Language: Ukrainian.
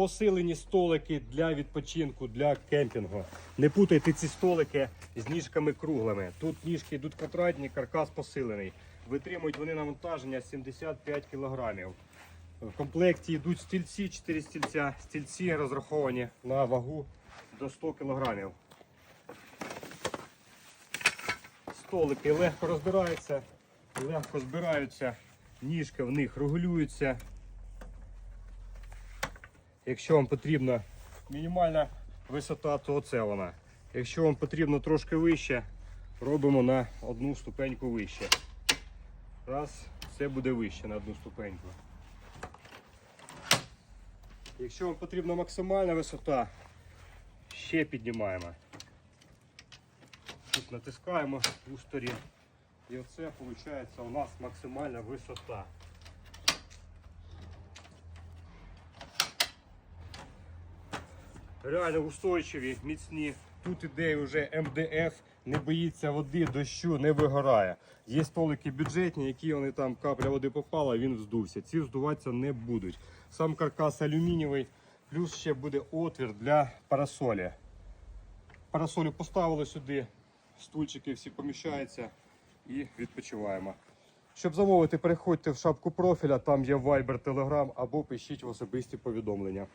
посилені столики для відпочинку, для кемпінгу. Не путайте ці столики з ніжками круглими. Тут ніжки йдуть квадратні, каркас посилений. Витримують вони навантаження 75 кг. В комплекті йдуть стільці, 4 стільця. Стільці розраховані на вагу до 100 кг. Столики легко розбираються, легко збираються, ніжки в них регулюються. Якщо вам потрібна мінімальна висота, то оце вона. Якщо вам потрібно трошки вище, робимо на одну ступеньку вище. Раз, це буде вище на одну ступеньку. Якщо вам потрібна максимальна висота, ще піднімаємо. Тут натискаємо у. І оце виходить у нас максимальна висота. Реально устойчиві, міцні. Тут іде вже МДФ, не боїться води, дощу, не вигорає. Є столики бюджетні, які вони там капля води попала, він вздувся. Ці вздуватися не будуть. Сам каркас алюмінієвий, плюс ще буде отвір для парасолі. Парасолю поставили сюди, стульчики всі поміщаються і відпочиваємо. Щоб замовити, переходьте в шапку профіля, там є Viber, Telegram або пишіть в особисті повідомлення.